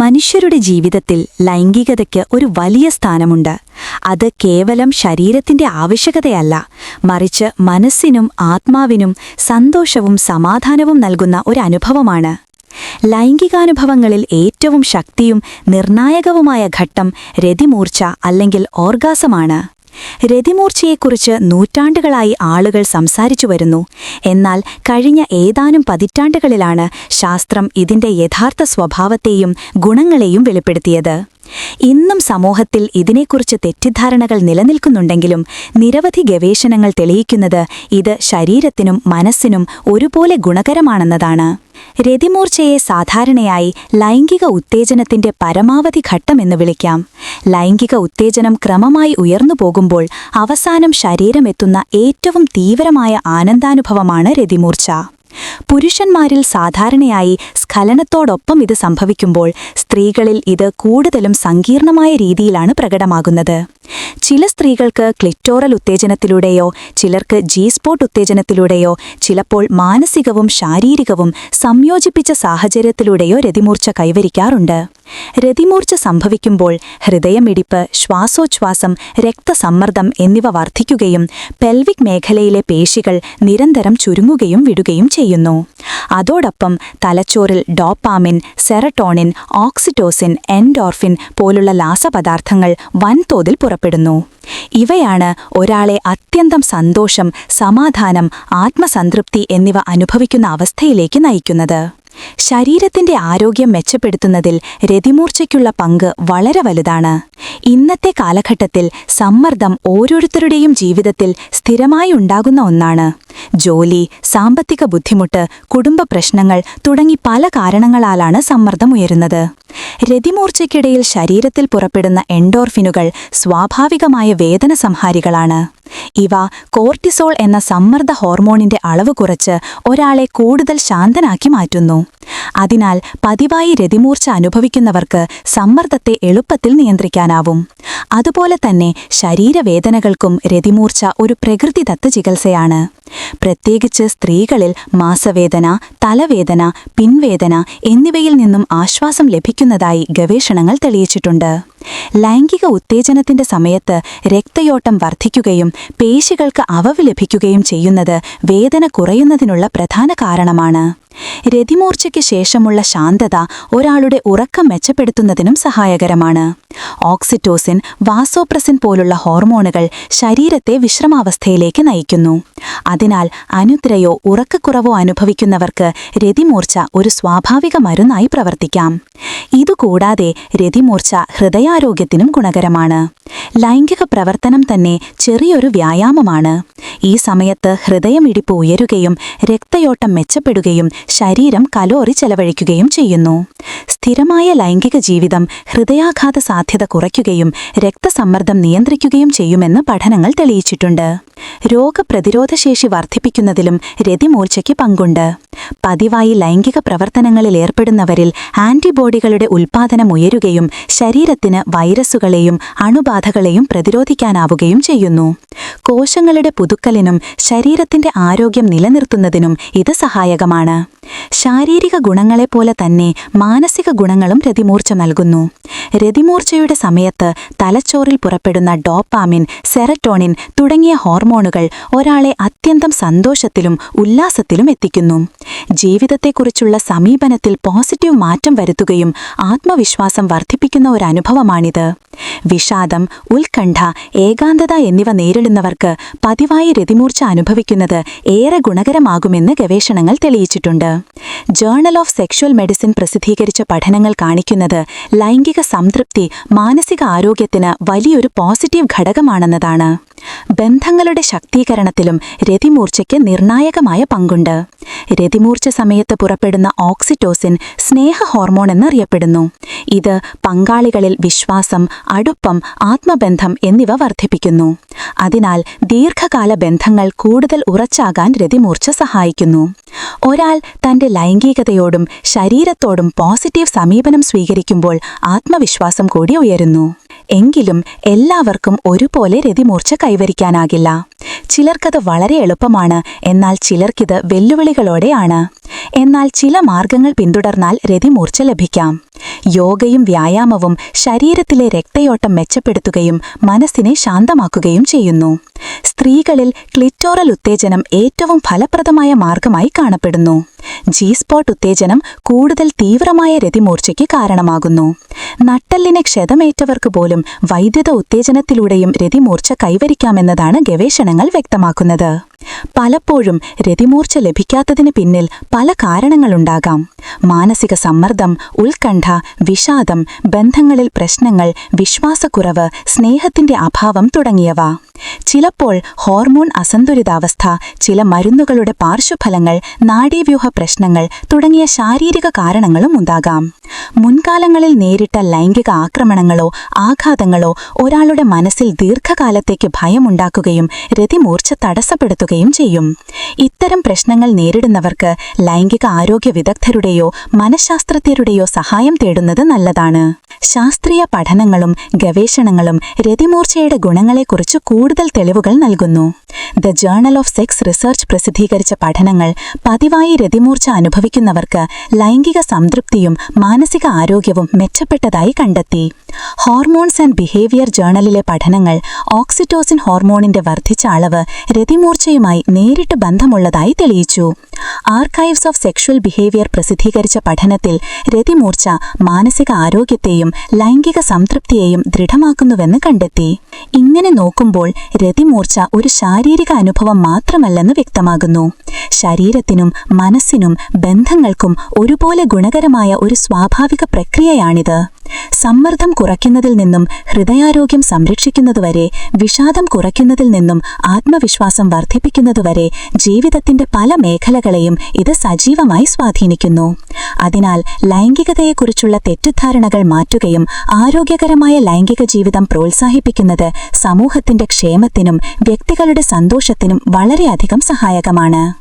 മനുഷ്യരുടെ ജീവിതത്തിൽ ലൈംഗികതയ്ക്ക് ഒരു വലിയ സ്ഥാനമുണ്ട്. അത് കേവലം ശരീരത്തിന്റെ ആവശ്യകതയല്ല. മറിച്ച് മനസ്സിനും ആത്മാവിനും സന്തോഷവും സമാധാനവും നൽകുന്ന ഒരു അനുഭവമാണ്. ലൈംഗികാനുഭവങ്ങളിൽ ഏറ്റവും ശക്തിയും നിർണായകവുമായ ഘട്ടം രതിമൂർച്ച അല്ലെങ്കിൽ ഓർഗാസമാണ്. രതിമൂർച്ചയെക്കുറിച്ച് നൂറ്റാണ്ടുകളായി ആളുകൾ സംസാരിച്ചു വരുന്നു. എന്നാൽ കഴിഞ്ഞ ഏതാനും പതിറ്റാണ്ടുകളിലാണ് ശാസ്ത്രം ഇതിന്റെ യഥാർത്ഥ സ്വഭാവത്തെയും ഗുണങ്ങളെയും വെളിപ്പെടുത്തിയത്. ഇന്നും സമൂഹത്തിൽ ഇതിനെക്കുറിച്ച് തെറ്റിദ്ധാരണകൾ നിലനിൽക്കുന്നുണ്ടെങ്കിലും നിരവധി ഗവേഷണങ്ങൾ തെളിയിക്കുന്നത് ഇത് ശരീരത്തിനും മനസ്സിനും ഒരുപോലെ ഗുണകരമാണെന്നതാണ്. രതിമൂർച്ചയെ സാധാരണയായി ലൈംഗിക ഉത്തേജനത്തിന്റെ പരമാവധി ഘട്ടമെന്ന് വിളിക്കാം. ലൈംഗിക ഉത്തേജനം ക്രമമായി ഉയർന്നു പോകുമ്പോൾ അവസാനം ശരീരമെത്തുന്ന ഏറ്റവും തീവ്രമായ ആനന്ദാനുഭവമാണ് രതിമൂർച്ച. പുരുഷന്മാരിൽ സാധാരണയായി സ്ഖലനത്തോടൊപ്പം ഇത് സംഭവിക്കുമ്പോൾ സ്ത്രീകളിൽ ഇത് കൂടുതലും സങ്കീർണമായ രീതിയിലാണ് പ്രകടമാകുന്നത്. ചില സ്ത്രീകൾക്ക് ക്ലിറ്റോറൽ ഉത്തേജനത്തിലൂടെയോ ചിലർക്ക് ജി സ്പോട്ട് ഉത്തേജനത്തിലൂടെയോ ചിലപ്പോൾ മാനസികവും ശാരീരികവും സംയോജിപ്പിച്ച സാഹചര്യത്തിലൂടെയോ രതിമൂർച്ച കൈവരിക്കാറുണ്ട്. രതിമൂർച്ച സംഭവിക്കുമ്പോൾ ഹൃദയമിടിപ്പ് ശ്വാസോച്ഛ്വാസം രക്തസമ്മർദ്ദം എന്നിവ വർദ്ധിക്കുകയും പെൽവിക് മേഖലയിലെ പേശികൾ നിരന്തരം ചുരുങ്ങുകയും വിടുകയും ചെയ്യുന്നു. അതോടൊപ്പം തലച്ചോറിൽ ഡോപ്പാമിൻ സെറട്ടോണിൻ ഓക്സിറ്റോസിൻ എൻഡോർഫിൻ പോലുള്ള ലാസപദാർത്ഥങ്ങൾ വൻതോതിൽ പുറപ്പെടുന്നു ഇവയാണ് ഒരാളെ അത്യന്തം സന്തോഷം സമാധാനം ആത്മസംതൃപ്തി എന്നിവ അനുഭവിക്കുന്ന അവസ്ഥയിലേക്ക് നയിക്കുന്നത്. ശരീരത്തിന്റെ ആരോഗ്യം മെച്ചപ്പെടുത്തുന്നതിൽ രതിമൂർച്ചയ്ക്കുള്ള പങ്ക് വളരെ വലുതാണ്. ഇന്നത്തെ കാലഘട്ടത്തിൽ സമ്മർദ്ദം ഓരോരുത്തരുടെയും ജീവിതത്തിൽ സ്ഥിരമായി ഉണ്ടാകുന്ന ഒന്നാണ്. ജോലി സാമ്പത്തിക ബുദ്ധിമുട്ട് കുടുംബ പ്രശ്നങ്ങൾ തുടങ്ങി പല കാരണങ്ങളാലാണ് സമ്മർദ്ദം ഉയരുന്നത്. രതിമൂർച്ചയ്ക്കിടയിൽ ശരീരത്തിൽ പുറപ്പെടുന്ന എൻഡോർഫിനുകൾ സ്വാഭാവികമായ വേദന സംഹാരികളാണ്. ഇവ കോർട്ടിസോൾ എന്ന സമ്മർദ്ദ ഹോർമോണിന്റെ അളവ് കുറച്ച് ഒരാളെ കൂടുതൽ ശാന്തനാക്കി മാറ്റുന്നു. അതിനാൽ പതിവായി രതിമൂർച്ച അനുഭവിക്കുന്നവർക്ക് സമ്മർദ്ദത്തെ എളുപ്പത്തിൽ നിയന്ത്രിക്കാനാവും. അതുപോലെ തന്നെ ശരീരവേദനകൾക്കും രതിമൂർച്ച ഒരു പ്രകൃതിദത്ത ചികിത്സയാണ്. പ്രത്യേകിച്ച് സ്ത്രീകളിൽ മാസവേദന തലവേദന പിൻവേദന എന്നിവയിൽ നിന്നും ആശ്വാസം ലഭിക്കുന്നതായി ഗവേഷണങ്ങൾ തെളിയിച്ചിട്ടുണ്ട്. ലൈംഗിക ഉത്തേജനത്തിന്റെ സമയത്ത് രക്തയോട്ടം വർദ്ധിക്കുകയും പേശികൾക്ക് അവവ് ലഭിക്കുകയും ചെയ്യുന്നത് വേദന കുറയുന്നതിനുള്ള പ്രധാന കാരണമാണ്. രതിമൂർച്ചയ്ക്ക് ശേഷമുള്ള ശാന്തത ഒരാളുടെ ഉറക്കം മെച്ചപ്പെടുത്തുന്നതിനും സഹായകരമാണ്. ഓക്സിറ്റോസിൻ വാസോപ്രസിൻ പോലുള്ള ഹോർമോണുകൾ ശരീരത്തെ വിശ്രമാവസ്ഥയിലേക്ക് നയിക്കുന്നു. അതിനാൽ അനുദ്രയോ ഉറക്കക്കുറവോ അനുഭവിക്കുന്നവർക്ക് രതിമൂർച്ച ഒരു സ്വാഭാവിക മരുന്നായി പ്രവർത്തിക്കാം. ഇതുകൂടാതെ രതിമൂർച്ച ഹൃദയാരോഗ്യത്തിനും ഗുണകരമാണ്. ലൈംഗിക പ്രവർത്തനം തന്നെ ചെറിയൊരു വ്യായാമമാണ്. ഈ സമയത്ത് ഹൃദയമിടിപ്പ് ഉയരുകയും രക്തയോട്ടം മെച്ചപ്പെടുകയും കലോറി ചെലവഴിക്കുകയും ചെയ്യുന്നു. സ്ഥിരമായ ലൈംഗിക ജീവിതം ഹൃദയാഘാത സാധ്യത കുറയ്ക്കുകയും രക്തസമ്മർദ്ദം നിയന്ത്രിക്കുകയും ചെയ്യുമെന്ന് പഠനങ്ങൾ തെളിയിച്ചിട്ടുണ്ട്. രോഗപ്രതിരോധശേഷി വർദ്ധിപ്പിക്കുന്നതിലും രതിമൂർച്ചയ്ക്ക് പങ്കുണ്ട്. പതിവായി ലൈംഗിക പ്രവർത്തനങ്ങളിൽ ഏർപ്പെടുന്നവരിൽ ആന്റിബോഡികളുടെ ഉൽപ്പാദനം ഉയരുകയും ശരീരത്തിന് വൈറസുകളെയും അണുബാധകളെയും പ്രതിരോധിക്കാനാവുകയും ചെയ്യുന്നു. കോശങ്ങളുടെ പുതുക്കലിനും ശരീരത്തിന്റെ ആരോഗ്യം നിലനിർത്തുന്നതിനും ഇത് സഹായകമാണ്. ശാരീരിക ഗുണങ്ങളെപ്പോലെ തന്നെ മാനസിക ഗുണങ്ങളും രതിമൂർച്ച നൽകുന്നു. രതിമൂർച്ചയുടെ സമയത്ത് തലച്ചോറിൽ പുറപ്പെടുന്ന ഡോപ്പാമിൻ സെറട്ടോണിൻ തുടങ്ങിയ ഹോർമോണുകൾ ഒരാളെ അത്യന്തം സന്തോഷത്തിലും ഉല്ലാസത്തിലും എത്തിക്കുന്നു. ജീവിതത്തെക്കുറിച്ചുള്ള സമീപനത്തിൽ പോസിറ്റീവ് മാറ്റം വരുത്തുകയും ആത്മവിശ്വാസം വർദ്ധിപ്പിക്കുന്ന ഒരു അനുഭവമാണിത്. വിഷാദം ഉത്കണ്ഠ ഏകാന്തത എന്നിവ നേരിടുന്നവർക്ക് പതിവായി രതിമൂർച്ച അനുഭവിക്കുന്നത് ഏറെ ഗുണകരമാകുമെന്ന് ഗവേഷണങ്ങൾ തെളിയിച്ചിട്ടുണ്ട്. ജേർണൽ ഓഫ് സെക്ഷുവൽ മെഡിസിൻ പ്രസിദ്ധീകരിച്ച പഠനങ്ങൾ കാണിക്കുന്നത് ലൈംഗിക സംതൃപ്തി മാനസിക ആരോഗ്യത്തിന് വലിയൊരു പോസിറ്റീവ് ഘടകമാണെന്നതാണ്. ബന്ധങ്ങളുടെ ശക്തീകരണത്തിലും രതിമൂർച്ചയ്ക്ക് നിർണായകമായ പങ്കുണ്ട്. രതിമൂർച്ച സമയത്ത് പുറപ്പെടുന്ന ഓക്സിറ്റോസിൻ സ്നേഹ ഹോർമോൺ എന്നറിയപ്പെടുന്നു. ഇത് പങ്കാളികളിൽ വിശ്വാസം അടുപ്പം ആത്മബന്ധം എന്നിവ വർദ്ധിപ്പിക്കുന്നു. അതിനാൽ ദീർഘകാല ബന്ധങ്ങൾ കൂടുതൽ ഉറച്ചാകാൻ രതിമൂർച്ച സഹായിക്കുന്നു. ഒരാൾ തന്റെ ലൈംഗികതയോടും ശരീരത്തോടും പോസിറ്റീവ് സമീപനം സ്വീകരിക്കുമ്പോൾ ആത്മവിശ്വാസം കൂടി ഉയരുന്നു. എങ്കിലും എല്ലാവർക്കും ഒരുപോലെ രതിമൂർച്ച കൈവരിക്കാനാകില്ല. ചിലർക്കത് വളരെ എളുപ്പമാണ് എന്നാൽ ചിലർക്കിത് വെല്ലുവിളികളോടെയാണ്. എന്നാൽ ചില മാർഗങ്ങൾ പിന്തുടർന്നാൽ രതിമൂർച്ച ലഭിക്കാം. യോഗയും വ്യായാമവും ശരീരത്തിലെ രക്തയോട്ടം മെച്ചപ്പെടുത്തുകയും മനസ്സിനെ ശാന്തമാക്കുകയും ചെയ്യുന്നു. സ്ത്രീകളിൽ ക്ലിറ്റോറൽ ഉത്തേജനം ഏറ്റവും ഫലപ്രദമായ മാർഗമായി കാണപ്പെടുന്നു. ജി സ്പോട്ട് ഉത്തേജനം കൂടുതൽ തീവ്രമായ രതിമൂർച്ചയ്ക്ക് കാരണമാകുന്നു. നട്ടെല്ലിന് ക്ഷതമേറ്റവർക്ക് പോലും വൈദ്യുത ഉത്തേജനത്തിലൂടെയും രതിമൂർച്ച കൈവരിക്കാമെന്നതാണ് ഗവേഷണങ്ങൾ വ്യക്തമാക്കുന്നത്. പലപ്പോഴും രതിമൂർച്ച ലഭിക്കാത്തതിന് പിന്നിൽ പല കാരണങ്ങളുണ്ടാകാം. മാനസിക സമ്മർദ്ദം ഉത്കണ്ഠ വിഷാദം ബന്ധങ്ങളിൽ പ്രശ്നങ്ങൾ വിശ്വാസക്കുറവ് സ്നേഹത്തിന്റെ അഭാവം തുടങ്ങിയവ. ചിലപ്പോൾ ഹോർമോൺ അസന്തുലിതാവസ്ഥ ചില മരുന്നുകളുടെ പാർശ്വഫലങ്ങൾ നാഡീവ്യൂഹ പ്രശ്നങ്ങൾ തുടങ്ങിയ ശാരീരിക കാരണങ്ങളും ഉണ്ടാകാം. മുൻകാലങ്ങളിൽ നേരിട്ട ലൈംഗിക ആക്രമണങ്ങളോ ആഘാതങ്ങളോ ഒരാളുടെ മനസ്സിൽ ദീർഘകാലത്തേക്ക് ഭയമുണ്ടാക്കുകയും രതിമൂർച്ച തടസ്സപ്പെടുത്തുകയും ചെയ്യും. ഇത്തരം പ്രശ്നങ്ങൾ നേരിടുന്നവർക്ക് ലൈംഗിക ആരോഗ്യ വിദഗ്ധരുടെയോ മനഃശാസ്ത്രജ്ഞരുടെയോ സഹായം തേടുന്നത് നല്ലതാണ്. ശാസ്ത്രീയ പഠനങ്ങളും ഗവേഷണങ്ങളും രതിമൂർച്ചയുടെ ഗുണങ്ങളെക്കുറിച്ച് കൂടുതൽ തെളിവുകൾ നൽകുന്നു. The journal of sex research പ്രസിദ്ധീകരിച്ച പഠനങ്ങൾ പതിവായി രതിമൂർച്ച അനുഭവിക്കുന്നവർക്ക് ലൈംഗിക സംതൃപ്തിയും മാനസിക ആരോഗ്യവും മെച്ചപ്പെട്ടതായി കണ്ടെത്തി. ഹോർമോൺസ് ആൻഡ് ബിഹേവിയർ ജേണലിലെ പഠനങ്ങൾ ഓക്സിറ്റോസിൻ ഹോർമോണിന്റെ വർദ്ധിച്ച അളവ് രതിമൂർച്ചയുമായി നേരിട്ട് ബന്ധമുള്ളതായി തെളിയിച്ചു. ആർക്കൈവ്സ് ഓഫ് സെക്ഷൽ ബിഹേവിയർ പ്രസിദ്ധീകരിച്ച പഠനത്തിൽ രതിമൂർച്ച മാനസിക ആരോഗ്യത്തെയും ലൈംഗിക സംതൃപ്തിയെയും ദൃഢമാക്കുന്നുവെന്ന് കണ്ടെത്തി. ഇങ്ങനെ നോക്കുമ്പോൾ രതിമൂർച്ച ഒരു ശാരീരിക അനുഭവം മാത്രമല്ലെന്ന് വ്യക്തമാകുന്നു. ശരീരത്തിനും മനസ്സിനും ബന്ധങ്ങൾക്കും ഒരുപോലെ ഗുണകരമായ ഒരു സ്വാഭാവിക പ്രക്രിയയാണിത്. സമ്മർദ്ദം കുറയ്ക്കുന്നതിൽ നിന്നും ഹൃദയാരോഗ്യം സംരക്ഷിക്കുന്നതുവരെ വിഷാദം കുറയ്ക്കുന്നതിൽ നിന്നും ആത്മവിശ്വാസം വർദ്ധിപ്പിക്കുന്നതുവരെ ജീവിതത്തിന്റെ പല മേഖലകളെയും ഇത് സജീവമായി സ്വാധീനിക്കുന്നു. അതിനാൽ ലൈംഗികതയെക്കുറിച്ചുള്ള തെറ്റിദ്ധാരണകൾ മാറ്റുകയും ആരോഗ്യകരമായ ലൈംഗിക ജീവിതം പ്രോത്സാഹിപ്പിക്കുന്നത് സമൂഹത്തിന്റെ ക്ഷേമത്തിനും വ്യക്തികളുടെ സന്തോഷത്തിനും വളരെയധികം സഹായകമാണ്.